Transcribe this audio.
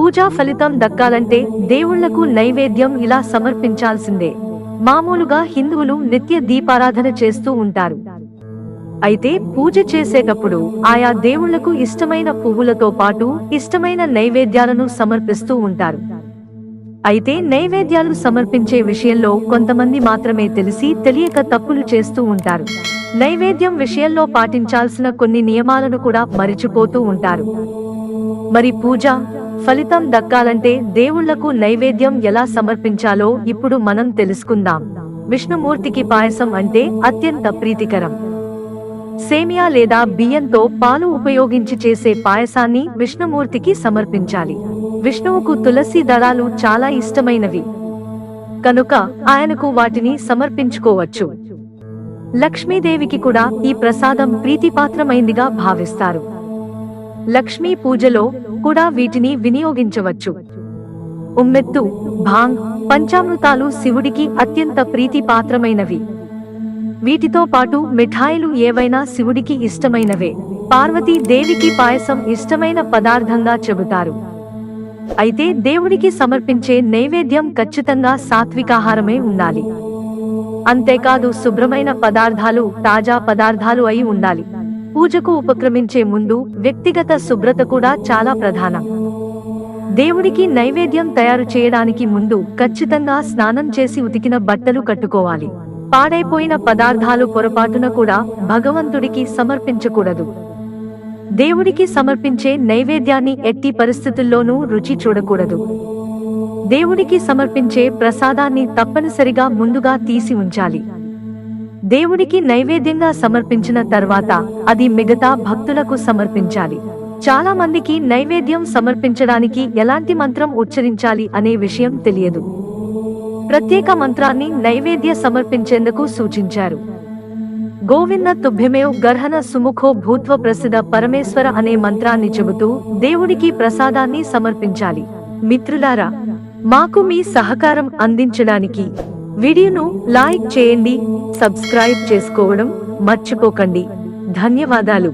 పూజా ఫలితం దక్కాలంటే దేవుళ్ళకు నైవేద్యం ఇలా సమర్పించాల్సిందే. మామూలుగా హిందువులు నిత్య దీపారాధన చేస్తూ ఉంటారు. అయితే పూజ చేసేటప్పుడు ఆయా దేవుళ్ళకు ఇష్టమైన పువ్వులతో పాటు ఇష్టమైన నైవేద్యాలను సమర్పిస్తూ ఉంటారు. అయితే నైవేద్యాలు సమర్పించే విషయంలో కొంతమంది మాత్రమే తెలిసి తెలియక తప్పులు చేస్తూ ఉంటారు. నైవేద్యం విషయంలో పాటించాల్సిన కొన్ని నియమాలను కూడా మరిచిపోతూ ఉంటారు. మరి పూజ ఫలితం దక్కాలంటే దేవుళ్ళకు నైవేద్యం ఎలా సమర్పించాలో ఇప్పుడు మనం తెలుసుకుందాం. విష్ణుమూర్తికి పాయసం అంటే అత్యంత ప్రీతికరం. సేమియా లేదా బియ్యంతో పాలు ఉపయోగించి చేసే పాయసాన్ని విష్ణుమూర్తికి సమర్పించాలి. విష్ణువుకు తులసి దళాలు చాలా ఇష్టమైనవి. కనుక ఆయనకు వాటిని సమర్పించుకోవచ్చు. లక్ష్మీదేవికి కూడా ఈ ప్రసాదం ప్రీతిపాత్రమైందిగా భావిస్తారు. లక్ష్మీ పూజలో కూడా వీటిని వినియోగించవచ్చు. ఉమ్మెత్తు భాంగ్ పంచామృతాలు శివుడికి అత్యంత ప్రీతిపాత్రమైనవి. వీటితో పాటు మిఠాయిలు ఏవైనా శివుడికి ఇష్టమైనవే. పార్వతీ దేవికి పాయసం ఇష్టమైన పదార్థంగా చెబుతారు. అయితే దేవుడికి సమర్పించే నైవేద్యం ఖచ్చితంగా సాత్వికాహారమే ఉండాలి. అంతేకాదు శుభ్రమైన పదార్థాలు తాజా పదార్థాలు అయి ఉండాలి. పూజకు ఉపక్రమించే ముందు వ్యక్తిగత శుభ్రత కూడా చాలా ప్రధానం. దేవుడికి నైవేద్యం తయారు చేయడానికి ముందు ఖచ్చితంగా స్నానం చేసి ఉతికిన బట్టలు కట్టుకోవాలి. పాడైపోయిన పదార్థాలు పొరపాటున కూడా భగవంతుడికి సమర్పించకూడదు. దేవుడికి సమర్పించే నైవేద్యాన్ని ఎట్టి పరిస్థితుల్లోనూ రుచి చూడకూడదు. దేవుడికి సమర్పించే ప్రసాదాన్ని తప్పనిసరిగా ముందుగా తీసి ఉంచాలి. దేవుడికి నైవేద్యంగా సమర్పించిన తర్వాత అది మిగతా భక్తులకు సమర్పించాలి. చాలా మందికి నైవేద్యం సమర్పించడానికి ఎలాంటి మంత్రం ఉచ్చరించాలి అనే విషయం తెలియదు. ప్రత్యేక మంత్రాన్ని నైవేద్య సమర్పించేందుకు సూచించారు. గోవింద తుభ్యమేవ్ గర్హన సుముఖో భూత్వ ప్రసిద్ధ పరమేశ్వర అనే మంత్రాన్ని చెబుతూ దేవుడికి ప్రసాదాన్ని సమర్పించాలి. మిత్రులారా మాకు మీ సహకారం అందించడానికి వీడియోను లైక్ చేయండి సబ్స్క్రైబ్ చేసుకోవడం మర్చిపోకండి. ధన్యవాదాలు.